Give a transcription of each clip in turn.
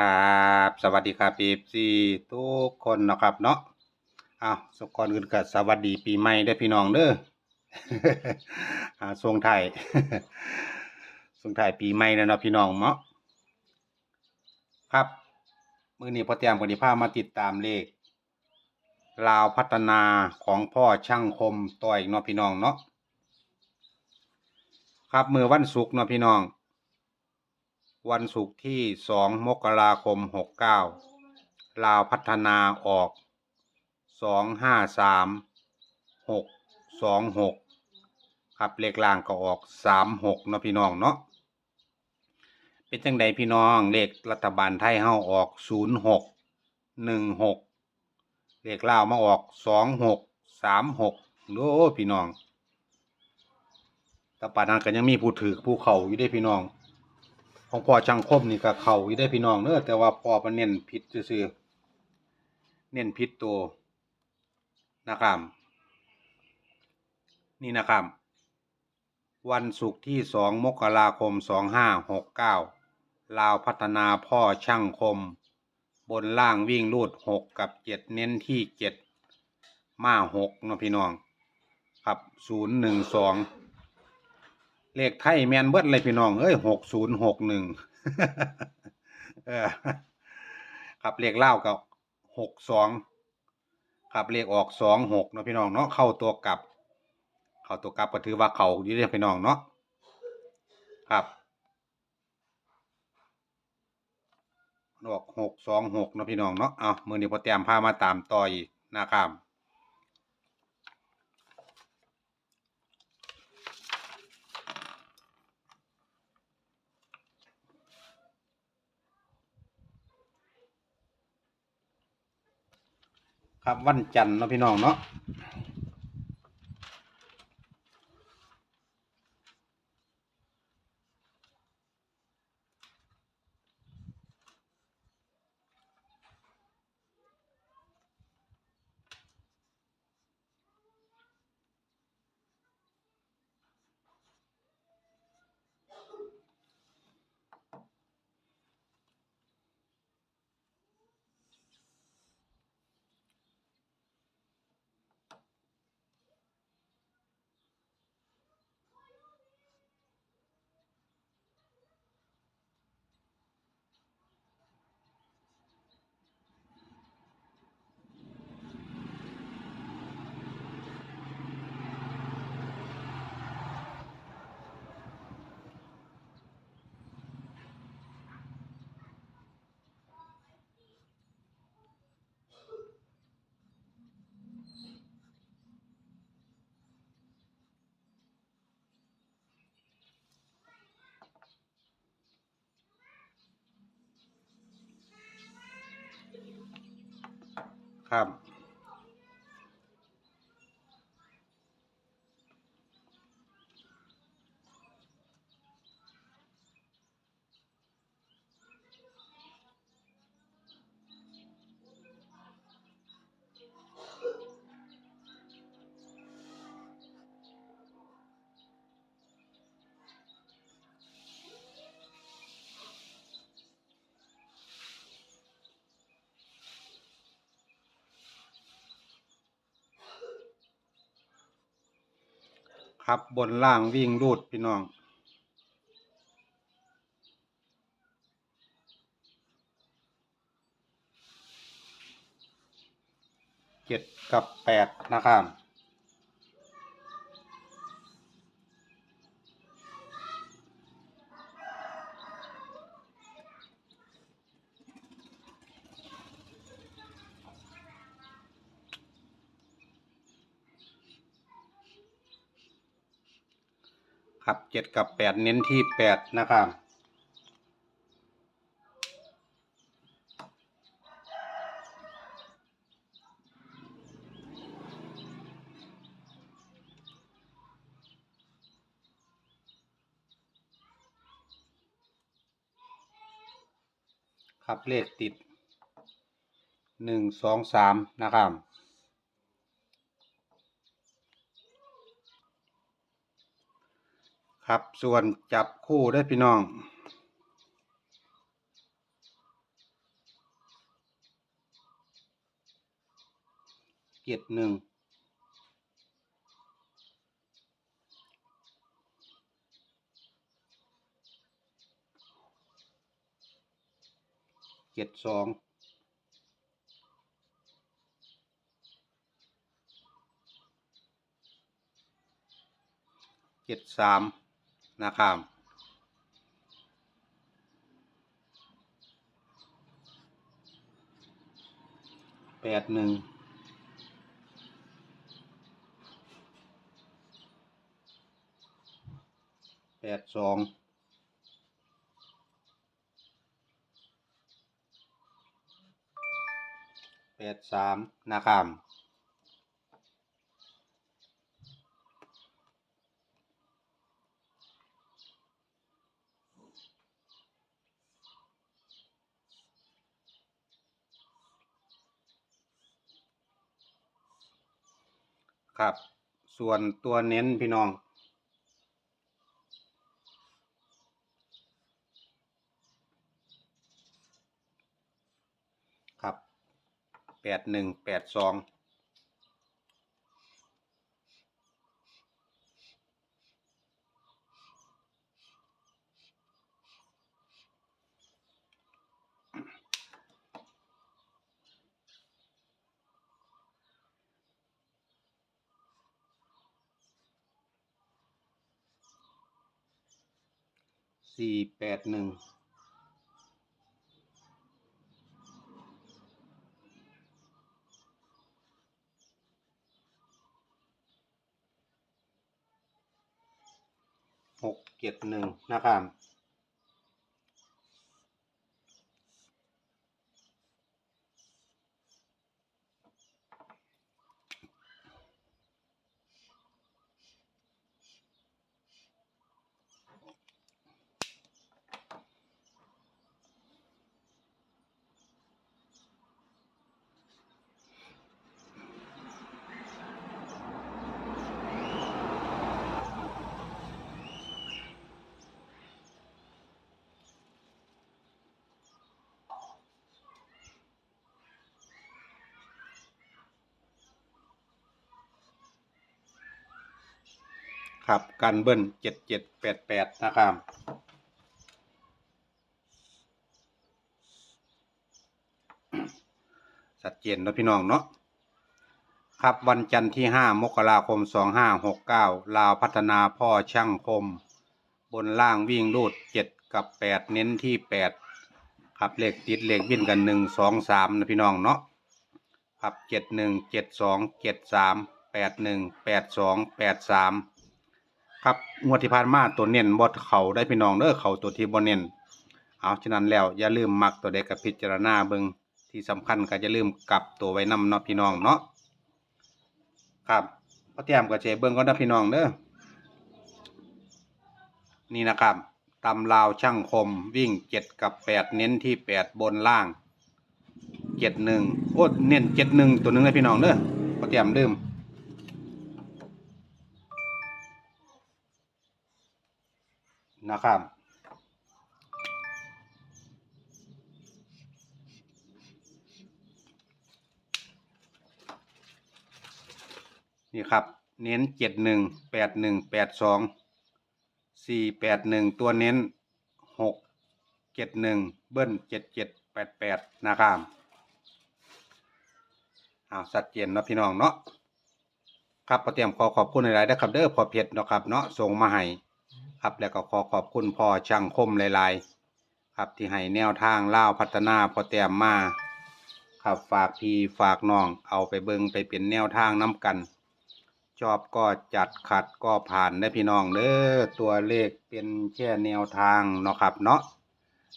ครับสวัสดีครับเอฟซีทุกคนนะครับเนาะอ้าวสก่อนอื่นก็สวัสดีปีใหม่เด้พี่น้องเด้ออ่าส่งไทยส่งไทยปีใหม่แล้วเนาะพี่น้องเนาะครับมือนี้พอเตรียมกับนิพามาติดตามเลขลาวพัฒนาของพ่อช่างคมต่อยเนาะพี่น้องเนาะครับมือวันศุกร์เนาะพี่น้อง วันศุกร์ที่สองมกราคมหกเก้าลาวพัฒนาออกสองห้าสามหกสองหกครับเลขล่างก็ออกสามหกเนาะพี่น้องเนาะ เป็นจังใดพี่น้อง เลขรัฐบาลไทยเฮาออกศูนย์หกหนึ่งหกเลขลาวมาออกสองหกสามหกโอ้พี่น้องแต่ป่านนั้นก็ยังมีผู้ถือผู้เข่าอยู่เด้พี่น้อง ของพ่อช่างคมนี่ก็เขาอยู่ได้พี่น้องเนอะแต่ว่าพ่อมันเน้นผิดซื่อเน้นผิดตัวนะครับนี่นะครับวันศุกร์ที่สองมกราคมสองห้าหกเก้าลาวพัฒนาพ่อช่างคม บนล่างวิ่งรูดหกกับเจ็ดเน้นที่เจ็ดมาหกเนาะพี่น้อง ครับศูนย์หนึ่งสอง เลขไทยแมนเบิดเลยพี่น้อง เอ้ยหกศูนย์หกหนึ่งครับเลขเล่ากับหกสองครับเลขออกสองหกเนาะพี่น้องเนาะเข้าตัวกลับ เข้าตัวกลับก็ถือว่าเขายู่เด้อพี่น้องเนาะครับออกหกสองหกเนาะพี่น้องเนาะเอามือนี้พอเตรียมพามาตามต่ออีกนะครับ ครับวันจันทร์เนาะพี่น้องเนาะ ครับ ครับบนล่างวิ่งรูดพี่น้อง เจ็ดกับแปดนะครับ ครับเจ็ดกับแปดเน้นที่แปดนะครับครับเลขติดหนึ่งสองสามนะครับ ครับส่วนจับคู่ได้พี่น้อง เกียรหนึ่งเจ็ดสองเจ็ดสาม นะครับแปดหนึ่งแปดสองแปดสามนะครับ ครับ ส่วนตัวเน้นพี่น้อง ครับแปดหนึ่งแปดสอง สี่แปดหนึ่งหกเจ็ดหนึ่งนะครับ ครับการเบิ้ลเจ็ดเจ็ดแปดแปดนะครับชัดเจนนะพี่น้องเนาะครับวันจันทร์ที่ห้ามกราคมสองห้าหกเก้าลาวพัฒนาพ่อช่างคม บนล่างวิ่งรูดเจ็ดกับแปดเน้นที่แปดครับเลขติดเลขวิ่นกันหนึ่งสองสามนะพี่น้องเนาะครับเจ็ดหนึ่งเจ็ดสองเจ็ดสามแปดหนึ่งแปดสองแปดสาม ครับงวดที่ผ่านมาตัวเน้นบดเขาได้พี่น้องเด้อเขาตัวที่บนเน้นเอาฉะนั้นแล้วอย่าลืมมักตัวใดกับพิจารณาเบิงที่สำคัญก็อย่าลืมกลับตัวไว้นำเนาะพี่น้องเนาะครับพ่อเตรียมกับเจเบิงก็นะพี่น้องเด้อนี่นะครับตำลาวช่างคมวิ่งเจ็ดกับแปดเน้นที่แปดบนล่างเจ็ดหนึ่งโอ้เน้นเจ็ดหนึ่งตัวหนึ่งเลยพี่น้องเด้อพ่อเตรียมลืม นะครับ นี่ครับ เน้นเจ็ดหนึ่งแปดหนึ่งแปดสองสี่แปดหนึ่งตัวเน้นหกเจ็ดหนึ่งเบิ้ลเจ็ดเจ็ดแปดแปดนะครับอ้าวสัดเจนเนาะพี่น้องเนาะครับเตรียมขอขอบคุณหลายๆนะครับเด้อพอเพชรเนาะครับเนาะส่งมาให้ ครับแล้วก็ขอขอบคุณพ่อช่างคมหลายๆ ครับที่ให้แนวทางเล่าพัฒนาพอแต้มมาครับฝากพี่ฝากน้องเอาไปเบิงไปเป็นแนวทางน้ำกัน ชอบก็จัดขัดก็ผ่านได้พี่น้องเด้อตัวเลขเป็นแค่แนวทางเนาะครับเนาะ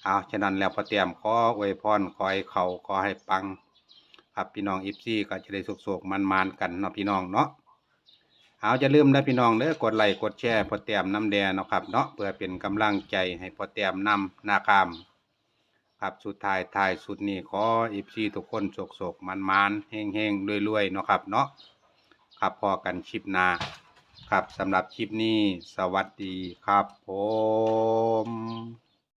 เอาฉะนั้นแล้วพอแต้มขออวยพรขอให้เขาขอให้ปัง ครับพี่น้องอิฟซี่ก็จะได้สุกๆมันๆกันเนาะพี่น้องเนาะ เอาจะลืมนะพี่น้องเด้อกดไลค์กดแชร์พอแต้มน้ำแดงเนาะครับเนาะเพื่อเป็นกำลังใจให้พอแต้มนำนาคามครับสุดท้ายท้ายสุดนี้ขออีพีทุกคนโศกโศกมันมันเฮงเฮงรวยรวยเนาะครับเนาะครับพอกันคลิปนาครับสำหรับคลิปนี้สวัสดีครับผม